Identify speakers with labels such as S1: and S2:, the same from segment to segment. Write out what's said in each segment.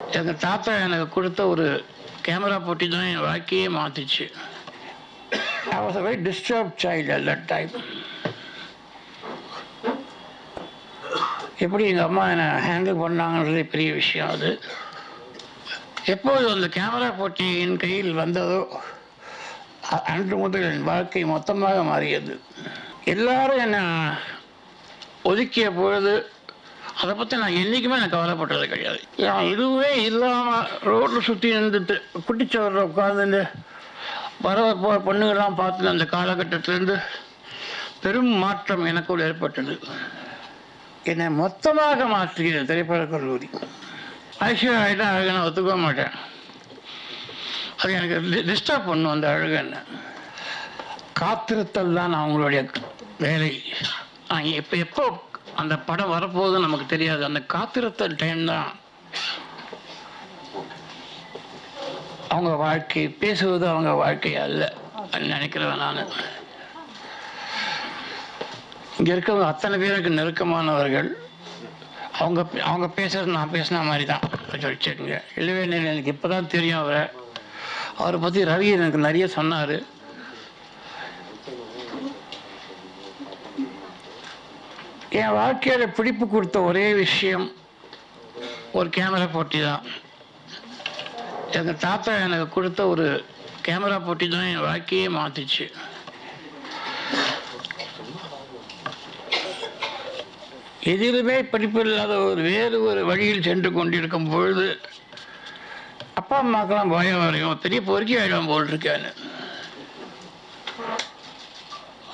S1: எங்கள் தாத்தா எனக்கு கொடுத்த ஒரு கேமரா போட்டி தான் என் வாழ்க்கையே மாற்றிச்சு I was a very disturb child at that time எப்படி எங்கள் அம்மா என்னை ஹேண்டில் பண்ணாங்கன்றது பெரிய விஷயம் அது. எப்போது அந்த கேமரா போட்டி என் கையில் வந்ததோ அன்று முதல் என் வாழ்க்கை மொத்தமாக மாறியது. எல்லாரும் என்னை ஒதுக்கிய பொழுது அதை பற்றி நான் என்றைக்குமே நான் கவலைப்பட்டது கிடையாது. நான் இதுவே இல்லாமல் ரோட்டில் சுற்றி இருந்துட்டு குட்டிச்சவரில் உட்காந்துட்டு வர போகிற பொண்ணுங்கள்லாம் பார்த்து அந்த காலகட்டத்திலேருந்து பெரும் மாற்றம் எனக்குள் ஏற்பட்டது. என்னை மொத்தமாக மாற்றுகிறது திரைப்படக் கல்லூரி. ஐஸ்வர்யா ஆகிட்டா அழகை நான் ஒத்துக்க மாட்டேன். அது எனக்கு டிஸ்டர்ப் பண்ணும் அந்த அழகு என்ன. காத்திருத்தல் தான் அவங்களுடைய வேலை. நான் இப்போ எப்போ அந்த படம் வரப்போகுது நமக்கு தெரியாது. அந்த காத்திரத்த டைம் தான் அவங்க வாழ்க்கை பேசுவது அவங்க வாழ்க்கை அல்ல நினைக்கிறேன் நான். இங்கே இருக்கவங்க அத்தனை பேருக்கு நெருக்கமானவர்கள். அவங்க அவங்க பேசுறது நான் பேசின மாதிரி தான். வச்சுக்கோங்க. இல்லவே இல்லை எனக்கு இப்போ தான் தெரியும் அவரை. அவரை பற்றி ரவி எனக்கு நிறைய சொன்னார். என் வாழ்க்கையில் பிடிப்பு கொடுத்த ஒரே விஷயம் ஒரு கேமரா போட்டி தான். எங்கள் தாத்தா எனக்கு கொடுத்த ஒரு கேமரா போட்டி தான் என் வாழ்க்கையே மாற்றிச்சு எதிலுமே படிப்பு இல்லாத ஒரு வேறு ஒரு வழியில் சென்று கொண்டிருக்கும் பொழுது அப்பா அம்மாக்கெல்லாம் பயம் வரையும் பெரிய பொறுக்கி ஆகிடும் போல் இருக்கேன்னு.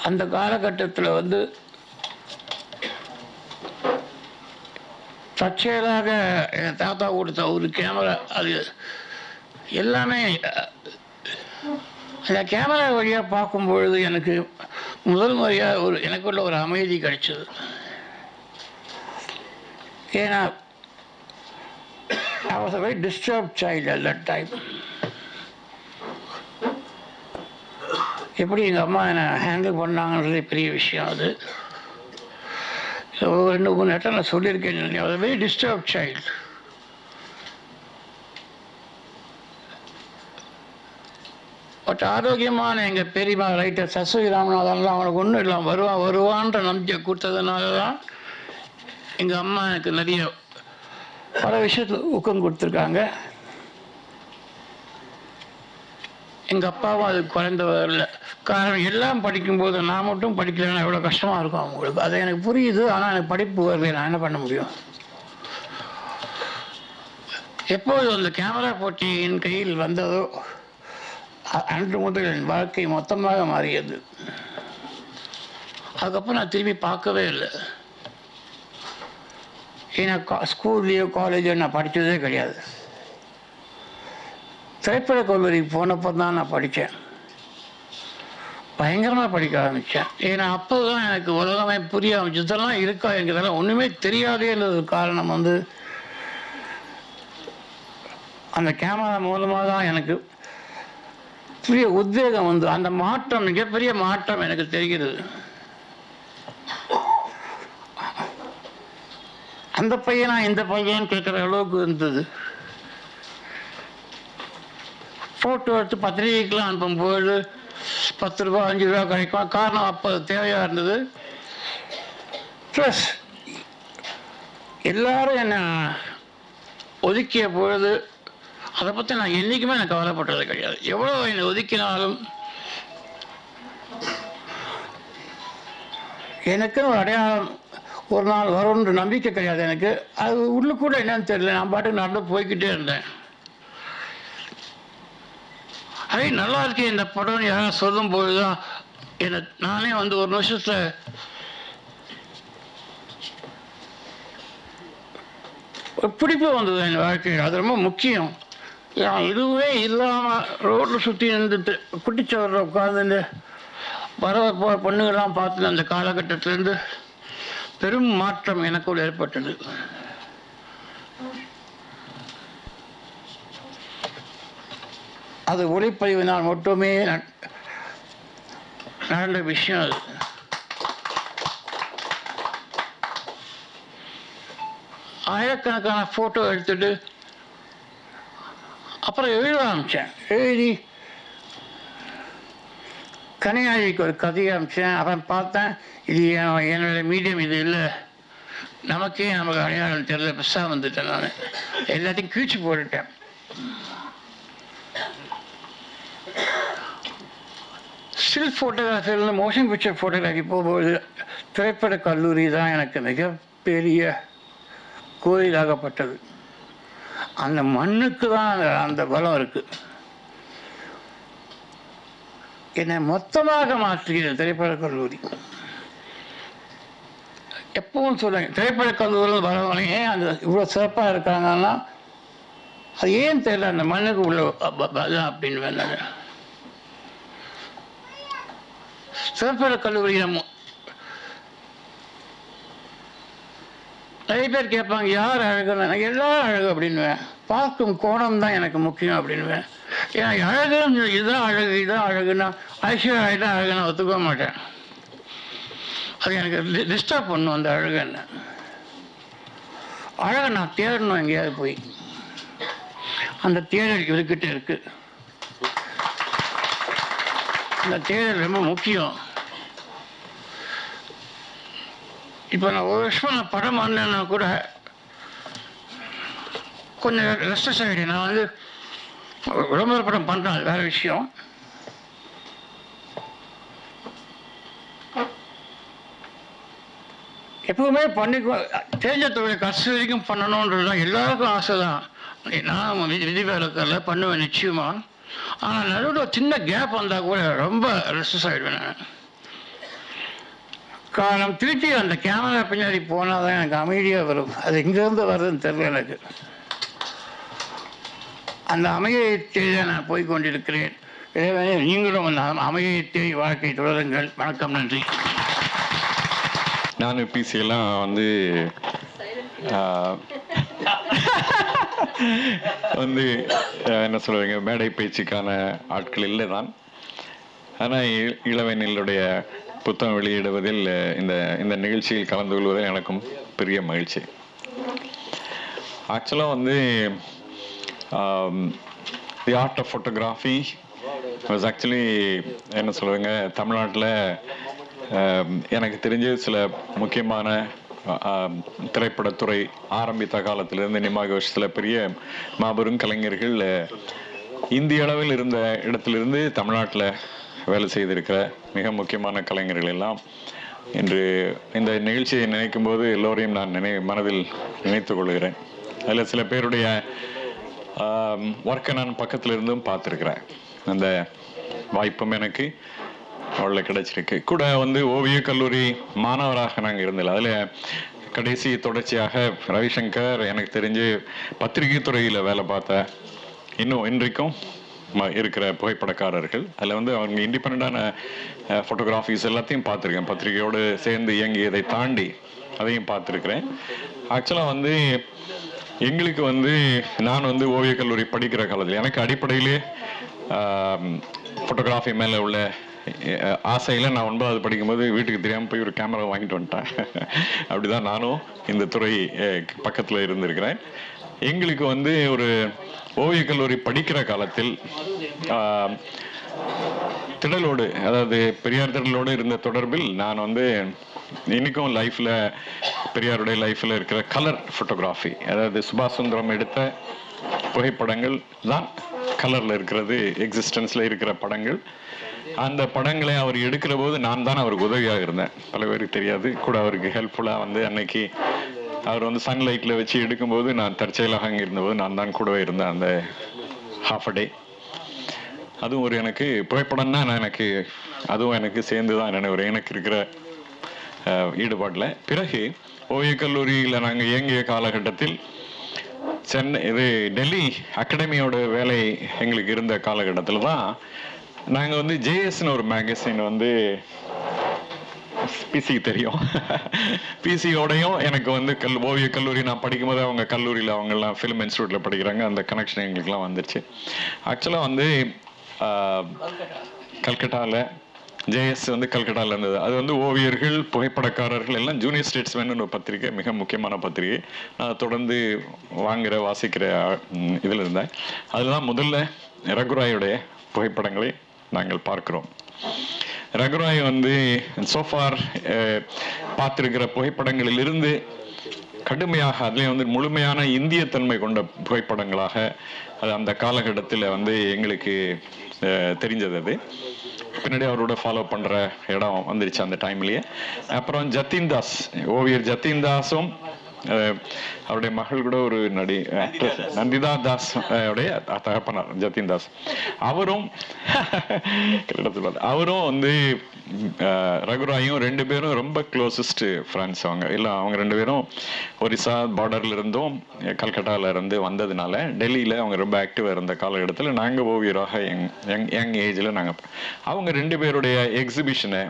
S1: அந்த காலகட்டத்தில் வந்து தற்செயலாக என் தாத்தா கொடுத்த ஒரு கேமரா அது எல்லாமே அந்த கேமரா வழியாக பார்க்கும் பொழுது எனக்கு முதல் முறையாக ஒரு எனக்குள்ள ஒரு அமைதி கிடைச்சது. ஏன்னா I was a very disturb child at that time எப்படி எங்கள் அம்மா என்னை ஹேண்டில் பண்ணாங்கன்றது பெரிய விஷயம் அது. ரெண்டு மூணு இடத்த நான் சொல்லியிருக்கேன் வெரி டிஸ்டர்ப் சைல்டு பட் ஆரோக்கியமான எங்கள் பெரியம்மா ரைட்டர் சசுவி ராமநாதன்லாம் அவனுக்கு ஒன்றும் இல்லாமல் வருவான் வருவான்ற நம்பிக்கை கொடுத்ததுனால தான் எங்கள் அம்மா எனக்கு நிறைய பல விஷயத்தில் ஊக்கம் கொடுத்துருக்காங்க. எங்கள் அப்பாவும் அது குறைந்தவர் இல்லை. காரணம் எல்லாம் படிக்கும்போது நான் மட்டும் படிக்கலைன்னா எவ்வளோ கஷ்டமாக இருக்கும் அவங்களுக்கு. அது எனக்கு புரியுது. ஆனால் எனக்கு படிப்பு வரல நான் என்ன பண்ண முடியும்? எப்போது அந்த கேமரா போட்டி என் கையில் வந்ததோ அன்று முதல் என் வாழ்க்கை மொத்தமாக மாறியது. அதுக்கப்புறம் நான் திரும்பி பார்க்கவே இல்லை. ஏன்னா கா ஸ்கூல்லையோ காலேஜோ நான் படித்ததே கிடையாது. திரைப்பட கல்லூரிக்கு போனப்போ தான் நான் படித்தேன். பயங்கரமாக படிக்க ஆரம்பித்தேன். ஏன்னா அப்போ தான் எனக்கு உலகமே புரிய ஆரம்பிச்சு இதெல்லாம் இருக்கா எனக்கு இதெல்லாம் ஒன்றுமே தெரியாதேன்றது காரணம் வந்து அந்த கேமரா மூலமாக தான் எனக்கு பெரிய உத்வேகம் வந்து அந்த மாற்றம் மிகப்பெரிய மாற்றம் எனக்கு தெரிகிறது. அந்த பையனா இந்த பையன் கேட்குற அளவுக்கு இருந்தது. ஃபோட்டோ எடுத்து பத்திரிகைக்கெலாம் அனுப்பும்போது பத்து ரூபா அஞ்சு ரூபா கிடைக்கும். காரணம் அப்போ தேவையாக இருந்தது. ப்ளஸ் எல்லாரும் என்னை ஒதுக்கிய பொழுது அதை பற்றி நான் என்றைக்குமே நான் கவலைப்பட்டது கிடையாது. எவ்வளோ என்னை ஒதுக்கினாலும் எனக்குன்னு ஒரு அடையாளம் ஒரு நாள் வரும்ன்ற நம்பிக்கை கிடையாது எனக்கு. அது உள்ளுக்கூட என்னன்னு தெரியல. நான் பாட்டுக்கு நடந்து போய்க்கிட்டே இருந்தேன். ஐ நல்லா இருக்கு இந்த படம்னு யாராவது சொல்லும்போது தான் என்னை நானே வந்து ஒரு நிமிஷத்தில் பிடிப்பு வந்தது என் வாழ்க்கையில். அது ரொம்ப முக்கியம். நான் இதுவே இல்லாமல் ரோட்டில் சுற்றி இருந்துட்டு குட்டிச்சவரில் உட்காந்துட்டு வர போகிற பொண்ணுங்கள்லாம் பார்த்து அந்த காலகட்டத்திலேருந்து பெரும் மாற்றம் எனக்குள் ஏற்பட்டது. அது ஒளிப்பதிவினால் மட்டுமே நல்ல விஷயம் அது. ஆயிரக்கணக்கான ஃபோட்டோ எடுத்துட்டு அப்புறம் எழுத ஆரம்பித்தேன் எழுதி கனியாழிக்கு ஒரு கதையை அனுப்பிச்சேன். அப்புறம் பார்த்தேன் இது என்னுடைய என்னோட மீடியம் இது இல்லை. நமக்கே நமக்கு அடையாளம் தெரியல. பெருசாக வந்துட்டேன் நான். எல்லாத்தையும் கீழ்ச்சி போட்டுட்டேன். ஸ்டில் ஃபோட்டோகிராஃபிலேருந்து மோஷன் பிக்சர் ஃபோட்டோகிராஃபி போகும்போது திரைப்பட கல்லூரி தான் எனக்கு மிகப்பெரிய கோயிலாகப்பட்டது. அந்த மண்ணுக்கு தான் அந்த அந்த பலம் இருக்குது என்னை மொத்தமாக மாற்றுகிறது திரைப்படக் கல்லூரி. எப்பவும் சொல்லுங்க திரைப்படக் கல்லூரியில் வரவங்க ஏன் அந்த இவ்வளோ சிறப்பாக இருக்காங்கன்னா அது ஏன் தெரியல அந்த மண்ணுக்கு உள்ள அப்படின்னு வேணாங்க சிறப்பு கல்லூரி நம்ம. நிறைய பேர் கேட்பாங்க யார் அழகுன்னு? நான் எல்லாரும் அழகு அப்படின்னுவேன். பார்க்கும் கோணம் தான் எனக்கு முக்கியம் அப்படின்னுவேன். ஏன்னா அழகு இதுதான் அழகு இதுதான் அழகுன்னா ஐஸ்வர்யா தான் அழகு நான் ஒத்துக்க மாட்டேன். அது எனக்கு டிஸ்டர்ப் பண்ணும் அந்த அழகு என்ன அழகை நான் தேடணும் எங்கேயாவது போய். அந்த தேடல் இவர்கிட்ட இருக்கு. அந்த தேடல் ரொம்ப முக்கியம். இப்போ நான் ஒரு வருஷமாக நான் படம் பண்ணேன்னா கூட கொஞ்சம் ரெஸ்டஸ் ஆகிடு நான் வந்து விளம்பர படம் பண்ணுறேன் அது வேற விஷயம். எப்பவுமே பண்ணி தெரிஞ்ச தொழிலை கடைசி வரைக்கும் பண்ணணுன்றது தான் எல்லாருக்கும் ஆசை தான் நான் விதி வேலைக்கல பண்ணுவேன் நிச்சயமா. ஆனால் நடுவில் சின்ன கேப் வந்தால் கூட ரொம்ப ரெஸ்டஸ் ஆகிடுவேன் நான். காரணம் திருப்பி அந்த கேமரா பின்னாடி போனால் தான் எனக்கு அமைதியாக வரும். அது எங்கேருந்து வருதுன்னு தெரியல எனக்கு. அந்த அமைதியை தேடி நான் போய் கொண்டிருக்கிறேன். எனவே நீங்களும் அந்த அமைதியை தேடி வாழ்க்கை தொடருங்கள். வணக்கம் நன்றி.
S2: நான் பிசி எல்லாம் வந்து வந்து என்ன சொல்லுவீங்க மேடை பேச்சுக்கான ஆட்கள் இல்லை தான் ஆனால் இளவெண்ணிலுடைய புத்தகம் வெளியிடுவதில் இந்த இந்த நிகழ்ச்சியில் கலந்து கொள்வதில் எனக்கும் பெரிய மகிழ்ச்சி. ஆக்சுவலாக வந்து the art of photography was actually என்ன சொல்லுவாங்க தமிழ்நாட்டில் எனக்கு தெரிஞ்ச சில முக்கியமான திரைப்படத்துறை ஆரம்பித்த காலத்திலிருந்து நிமாக சில பெரிய மாபெரும் கலைஞர்கள் இந்திய அளவில் இருந்த இடத்திலிருந்து தமிழ்நாட்டில் வேலை செய்திருக்கிற மிக முக்கியமான கலைஞர்கள் எல்லாம் இன்று இந்த நிகழ்ச்சியை நினைக்கும் போது எல்லோரையும் நான் நினை மனதில் நினைத்துக் கொள்கிறேன். அதில் சில பேருடைய ஒர்க்கை நான் பக்கத்துல இருந்தும் பார்த்துருக்குறேன். அந்த வாய்ப்பும் எனக்கு அவ்வளோ கிடைச்சிருக்கு. கூட வந்து ஓவியக் கல்லூரி மாணவராக நாங்கள் இருந்தல அதில் கடைசி தொடர்ச்சியாக ரவிசங்கர் எனக்கு தெரிஞ்சு பத்திரிகை துறையில் வேலை பார்த்த இன்னும் இன்றைக்கும் இருக்கிற புகைப்படக்காரர்கள். அதில் வந்து அவங்க இண்டிபெண்ட்டான ஃபோட்டோகிராஃபிஸ் எல்லாத்தையும் பார்த்துருக்கேன். பத்திரிகையோடு சேர்ந்து இயங்கியதை தாண்டி அதையும் பார்த்துருக்குறேன். ஆக்சுவலாக வந்து எங்களுக்கு வந்து நான் வந்து ஓவியக் கல்லூரி படிக்கிற காலத்தில் எனக்கு அடிப்படையிலே ஃபோட்டோகிராஃபி மேலே உள்ள ஆசையில் நான் ஒன்பதாவது படிக்கும்போது வீட்டுக்கு தெரியாமல் போய் ஒரு கேமரா வாங்கிட்டு வந்துட்டேன். அப்படிதான் நானும் இந்த துறை பக்கத்தில் இருந்திருக்கிறேன். எங்களுக்கு வந்து ஒரு ஓவியக் கல்லூரி படிக்கிற காலத்தில் திடலோடு அதாவது பெரியார் திடலோடு இருந்த தொடர்பில் நான் வந்து இன்னைக்கும் லைஃப்பில் பெரியாருடைய லைஃப்பில் இருக்கிற கலர் ஃபோட்டோகிராஃபி அதாவது சுபாஷ் சுந்தரம் எடுத்த புகைப்படங்கள் தான் கலரில் இருக்கிறது எக்ஸிஸ்டன்ஸில் இருக்கிற படங்கள். அந்த படங்களை அவர் எடுக்கிற போது நான் தான் அவருக்கு உதவியாக இருந்தேன். பல பேருக்கு தெரியாது கூட அவருக்கு ஹெல்ப்ஃபுல்லாக வந்து அன்னைக்கு அவர் வந்து சன்லைட்ல வச்சு எடுக்கும்போது நான் தற்செயலாக அங்கே இருந்தபோது நான் தான் கூடவே இருந்தேன் அந்த ஹாஃப் அ டே அதுவும் ஒரு எனக்கு புகைப்படம்னா நான் எனக்கு அதுவும் எனக்கு சேர்ந்து தான் நினைவு எனக்கு இருக்கிற ஈடுபாட்டில். பிறகு ஓவியக் கல்லூரியில் நாங்கள் இயங்கிய காலகட்டத்தில் சென்னை இது டெல்லி அகாடமியோட வேலை எங்களுக்கு இருந்த காலகட்டத்தில் தான் நாங்கள் வந்து ஜேஎஸ்னு ஒரு மேகசின் வந்து பிசி தெரியும். பிசியோடையும் எனக்கு வந்து கல் ஓவிய கல்லூரி நான் படிக்கும்போது அவங்க கல்லூரியில் அவங்கெல்லாம் ஃபிலிம் இன்ஸ்டியூட்டில் படிக்கிறாங்க. அந்த கனெக்ஷன் எங்களுக்குலாம் வந்துருச்சு. ஆக்சுவலாக வந்து ஆஹ், கல்கட்டாவில் ஜேஎஸ் வந்து கல்கட்டால இருந்தது. அது வந்து ஓவியர்கள் புகைப்படக்காரர்கள் எல்லாம் ஜூனியர் ஸ்டேட்ஸ்மேன் ஒரு பத்திரிகை மிக முக்கியமான பத்திரிகை. நான் தொடர்ந்து வாங்குகிற வாசிக்கிற இதில் இதுல இருந்தேன். அதில் தான் முதல்ல ரகுராயுடைய புகைப்படங்களை நாங்கள் பார்க்கிறோம். ரகுராய் வந்து சோஃபார் பார்த்திருக்கிற புகைப்படங்களிலிருந்து கடுமையாக அதுலேயும் வந்து முழுமையான இந்திய தன்மை கொண்ட புகைப்படங்களாக அது அந்த காலகட்டத்தில் வந்து எங்களுக்கு தெரிஞ்சது அது. பின்னாடி அவரோட ஃபாலோ பண்ணுற இடம் வந்துருச்சு அந்த டைம்லேயே அப்புறம் ஜத்தீன் தாஸ் ஓவியர் ஜத்தீன் தாஸும் அவருடைய மகள் கூட ஒரு நடி actress, நந்திதா தாஸ் உடைய தகப்பனார் ஜத்தீன் தாஸ். அவரும். அவரும் வந்து ரகுராயும் ரெண்டு பேரும் ரொம்ப க்ளோசஸ்ட் ஃப்ரெண்ட்ஸ் அவங்க. இல்லை அவங்க ரெண்டு பேரும் ஒரிசா பார்டர்ல இருந்தும் கல்கட்டால இருந்து வந்ததுனால டெல்லியில அவங்க ரொம்ப ஆக்டிவா இருந்த காலகட்டத்தில் நாங்க ஓவியராக யங் யங் யங் ஏஜ்ல நாங்க அவங்க ரெண்டு பேருடைய எக்ஸிபிஷனை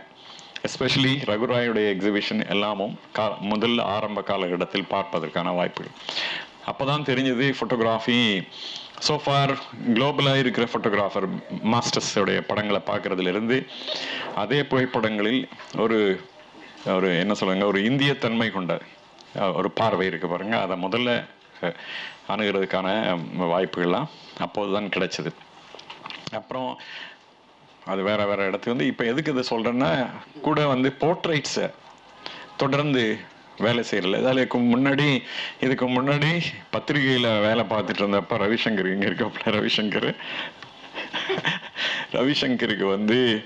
S2: எஸ்பெஷலி ரகுராயுடைய எக்ஸிபிஷன் எல்லாமும் கா முதல் ஆரம்ப காலகட்டத்தில் பார்ப்பதற்கான வாய்ப்புகள். அப்பதான் தெரிஞ்சது ஃபோட்டோகிராஃபி சோஃபார் குளோபலாக இருக்கிற ஃபோட்டோகிராஃபர் மாஸ்டர்ஸோடைய படங்களை பார்க்குறதுலேருந்து அதே புகைப்படங்களில் ஒரு ஒரு என்ன சொல்லுங்க ஒரு இந்திய தன்மை கொண்ட ஒரு பார்வை இருக்குது பாருங்கள் அதை முதல்ல அணுகிறதுக்கான வாய்ப்புகள்லாம் அப்போது தான் கிடைச்சது. அப்புறம் அது வேற வேற இடத்துக்கு வந்து இப்போ எதுக்கு இதை சொல்றேன்னா கூட வந்து போர்ட்ரைட்ஸை தொடர்ந்து வேலை செய்யறல அதுக்கு முன்னாடி இதுக்கு முன்னாடி பத்திரிகையில வேலை பார்த்துட்டு இருந்தப்ப ரவிசங்கர் இங்க இருக்கப்பல ரவிசங்கர். ரவிசங்கருக்கு வந்து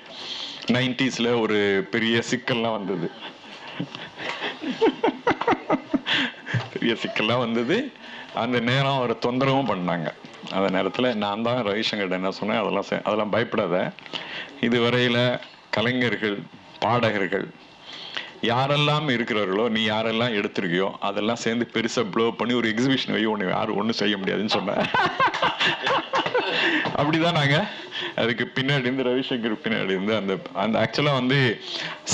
S2: நைன்டிஸ்ல ஒரு பெரிய சிக்கல்லாம் வந்தது. பெரிய சிக்கலாக வந்தது. அந்த நேரம் அவரை தொந்தரவும் பண்ணாங்க. அந்த நேரத்தில் நான் தான் ரவிசங்கர்ட்ட என்ன சொன்னேன் அதெல்லாம் அதெல்லாம் பயப்படாத. இதுவரையில் கலைஞர்கள் பாடகர்கள் யாரெல்லாம் இருக்கிறார்களோ நீ யாரெல்லாம் எடுத்திருக்கியோ அதெல்லாம் சேர்ந்து பெருசாக ப்ளோ பண்ணி ஒரு எக்ஸிபிஷன் வை ஒன்று யாரும் ஒன்றும் செய்ய முடியாதுன்னு சொன்னேன். அப்படிதான் நாங்க. அதுக்கு பின்னாடி இருந்து ரவிசங்கர் பின்னாடி இருந்து அந்த அந்த ஆக்சுவலா வந்து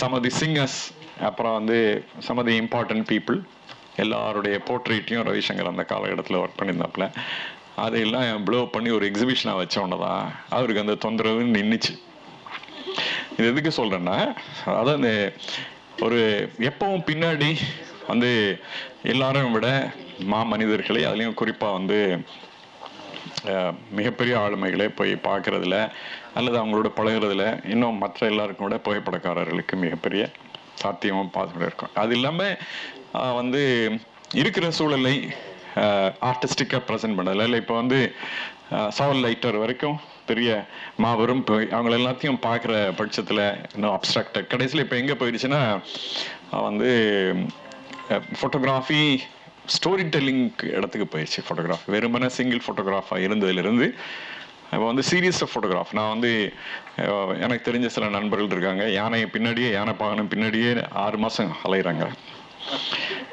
S2: சமதி சிங்கர்ஸ் அப்புறம் வந்து சமதி இம்பார்ட்டன்ட் பீப்புள் எல்லாருடைய போர்ட்ரேட்டையும் ரவிசங்கர் அந்த காலகட்டத்தில் ஒர்க் பண்ணியிருந்தாப்புல. அதையெல்லாம் ப்ளோ பண்ணி ஒரு எக்ஸிபிஷனாக வச்ச தான் அவருக்கு அந்த தொந்தரவு நின்றுச்சு இது எதுக்கு சொல்கிறேன்னா அதான் அந்த ஒரு எப்பவும் பின்னாடி வந்து எல்லாரும் விட மா மனிதர்களை அதுலேயும் குறிப்பாக வந்து மிகப்பெரிய ஆளுமைகளை போய் பார்க்கறதுல அல்லது அவங்களோட பழகிறதுல இன்னும் மற்ற எல்லாருக்கும் விட புகைப்படக்காரர்களுக்கு மிகப்பெரிய சாத்தியமும் பார்த்துட்டு இருக்கும். அது இல்லாமல் வந்து இருக்கிற சூழலை ஆர்டிஸ்டிக்காக ப்ரெசென்ட் பண்ணதில்ல இல்லை இப்போ வந்து சவல் லைட்டர் வரைக்கும் பெரிய மாபெரும் போய் அவங்கள எல்லாத்தையும் பார்க்குற பட்சத்தில் இன்னும் அப்ட்ராக்டட் கடைசியில் இப்போ எங்கே போயிடுச்சுன்னா வந்து ஃபோட்டோகிராஃபி ஸ்டோரி டெல்லிங் இடத்துக்கு போயிடுச்சு ஃபோட்டோகிராஃப் வெறுமனே சிங்கிள் ஃபோட்டோகிராஃபாக இருந்ததுலேருந்து இப்போ வந்து சீரியஸ் ஃபோட்டோகிராஃப் நான் வந்து எனக்கு தெரிஞ்ச சில நண்பர்கள் இருக்காங்க. யானையை பின்னாடியே யானை பாகனம் பின்னாடியே ஆறு மாதம் அலையிறாங்க.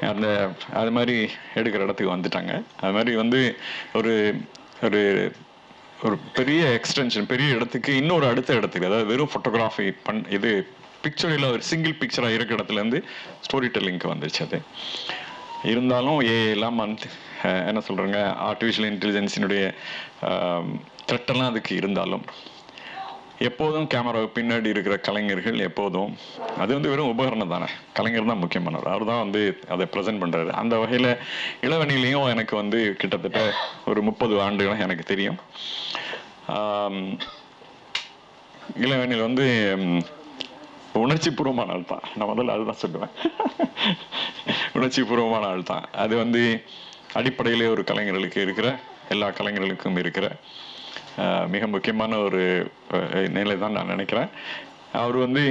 S2: அந்த அது மாதிரி எடுக்கிற இடத்துக்கு வந்துட்டாங்க. அது மாதிரி வந்து ஒரு ஒரு ஒரு பெரிய எக்ஸ்டென்ஷன் பெரிய இடத்துக்கு இன்னொரு அடுத்த இடத்துக்கு அதாவது வெறும் ஃபோட்டோகிராஃபி பண் இது பிக்சரில் ஒரு சிங்கிள் பிக்சராக இருக்கிற இடத்துலேருந்து ஸ்டோரி டெல்லிங்க்கு வந்துச்சு அது. இருந்தாலும் ஏ மந்த் வந்து என்ன சொல்கிறாங்க ஆர்டிஃபிஷியல் இன்டெலிஜென்ஸினுடைய த்ரெட்டெல்லாம் அதுக்கு இருந்தாலும் எப்போதும் கேமராவுக்கு பின்னாடி இருக்கிற கலைஞர்கள் எப்போதும் அது வந்து வெறும் உபகரணம் தானே. கலைஞர் தான் முக்கியமானவர். அவர் தான் வந்து அதை ப்ரெசென்ட் பண்ணுறாரு அந்த வகையில் இளவனிலையும் எனக்கு வந்து கிட்டத்தட்ட ஒரு முப்பது ஆண்டுகள் எனக்கு தெரியும். ஆம், வந்து உணர்ச்சி பூர்வமான ஆள் தான். நான் முதல்ல அதுதான் சொல்லுவேன். உணர்ச்சி பூர்வமான ஆள் தான். அது வந்து அடிப்படையிலே ஒரு கலைஞர்களுக்கு இருக்கிற எல்லா கலைஞர்களுக்கும் இருக்கிற மிக முக்கியமான ஒரு நிலை தான் நான் நினைக்கிறேன். அவர் வந்து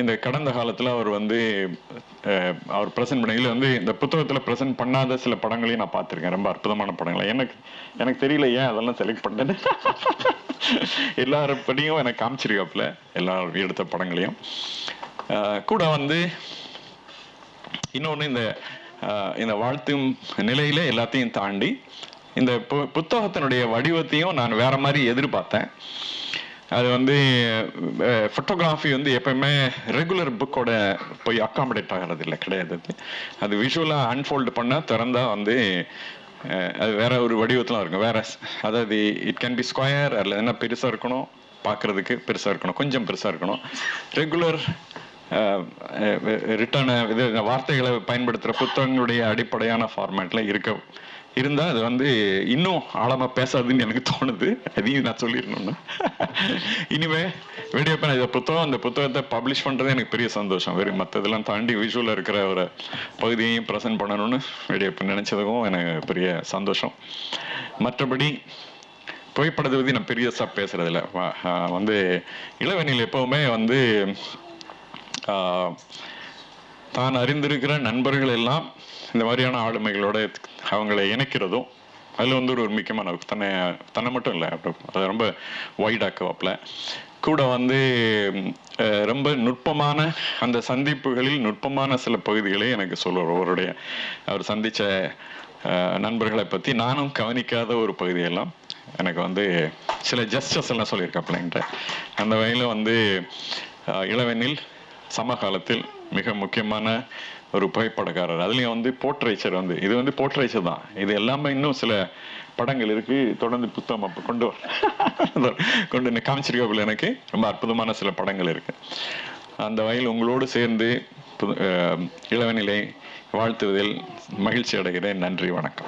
S2: இந்த கடந்த காலத்தில் அவர் வந்து அவர் ப்ரெசென்ட் பண்ணையில் வந்து இந்த புத்தகத்தில் ப்ரெசென்ட் பண்ணாத சில படங்களையும் நான் பார்த்துருக்கேன். ரொம்ப அற்புதமான படங்களை. எனக்கு எனக்கு தெரியல ஏன் அதெல்லாம் செலக்ட் பண்ணேன்னு எல்லாருப்படியும் எனக்கு காமிச்சிருக்காப்புல எல்லாரும் எடுத்த படங்களையும். கூட வந்து இன்னொன்று இந்த இந்த வாழ்த்தும் நிலையில் எல்லாத்தையும் தாண்டி இந்த பு- புத்தகத்தினுடைய வடிவத்தையும் நான் வேற மாதிரி எதிர்பார்த்தேன். அது வந்து ஃபோட்டோகிராஃபி வந்து எப்பயுமே ரெகுலர் புக்கோட போய் அக்காமடேட் ஆகிறது இல்லை கிடையாது அது. விஷுவலாக அன்ஃபோல்டு பண்ணால் திறந்தா வந்து அது வேற ஒரு வடிவத்தில் இருக்கும். வேற அதாவது இட் கேன் பி ஸ்கொயர் அதில் என்ன பெருசாக இருக்கணும் பார்க்கறதுக்கு பெருசாக இருக்கணும் கொஞ்சம் பெருசாக இருக்கணும். ரெகுலர் ரிட்டர்ன் இது வார்த்தைகளை பயன்படுத்துகிற புத்தகங்களுடைய அடிப்படையான ஃபார்மேட்டில் இருக்க இருந்தால் அது வந்து இன்னும் ஆழமாக பேசாதுன்னு எனக்கு தோணுது. அதையும் நான் சொல்லிடணும்னா. இனிமே வெடியப்பன் இந்த புத்தகம் அந்த புத்தகத்தை பப்ளிஷ் பண்ணுறது எனக்கு பெரிய சந்தோஷம். வெறும் மற்றதெல்லாம் தாண்டி விஷுவலாக இருக்கிற ஒரு பகுதியையும் ப்ரெசென்ட் பண்ணணும்னு வெடியப்பன் நினச்சதுக்கும் எனக்கு பெரிய சந்தோஷம். மற்றபடி புகைப்படத்தை பற்றி நான் பெரியசாக பேசுகிறதில்ல வந்து இளவெளியில் எப்போவுமே வந்து தான் அறிந்திருக்கிற நண்பர்கள் எல்லாம் இந்த மாதிரியான ஆளுமைகளோட அவங்களை இணைக்கிறதும் அதில் வந்து ஒரு முக்கியமான தன்னை தன்னை மட்டும் இல்லை அதை ரொம்ப வைடாக்குவாப்பில் கூட வந்து ரொம்ப நுட்பமான அந்த சந்திப்புகளில் நுட்பமான சில பகுதிகளை எனக்கு சொல்லுவார் அவருடைய அவர் சந்தித்த நண்பர்களை பற்றி நானும் கவனிக்காத ஒரு பகுதியெல்லாம் எனக்கு வந்து சில ஜஸ்டஸ் எல்லாம் சொல்லியிருக்கேன் என்கிட்ட. அந்த வகையில் வந்து இளவெனில் இளவெண்ணில் சமகாலத்தில் மிக முக்கியமான ஒரு புகைப்படக்காரர். அதுலேயும் வந்து போர்ட்ரேச்சர் வந்து இது வந்து போர்ட்ரேச்சர் தான். இது எல்லாமே இன்னும் சில படங்கள் இருக்கு. தொடர்ந்து புத்தகம் அப்போ கொண்டு வர கொண்டு என்ன காமிச்சிருக்கோம். எனக்கு ரொம்ப அற்புதமான சில படங்கள் இருக்கு. அந்த வகையில் உங்களோடு சேர்ந்து புது- இளவநிலை வாழ்த்துவதில் மகிழ்ச்சி அடைகிறேன். நன்றி வணக்கம்.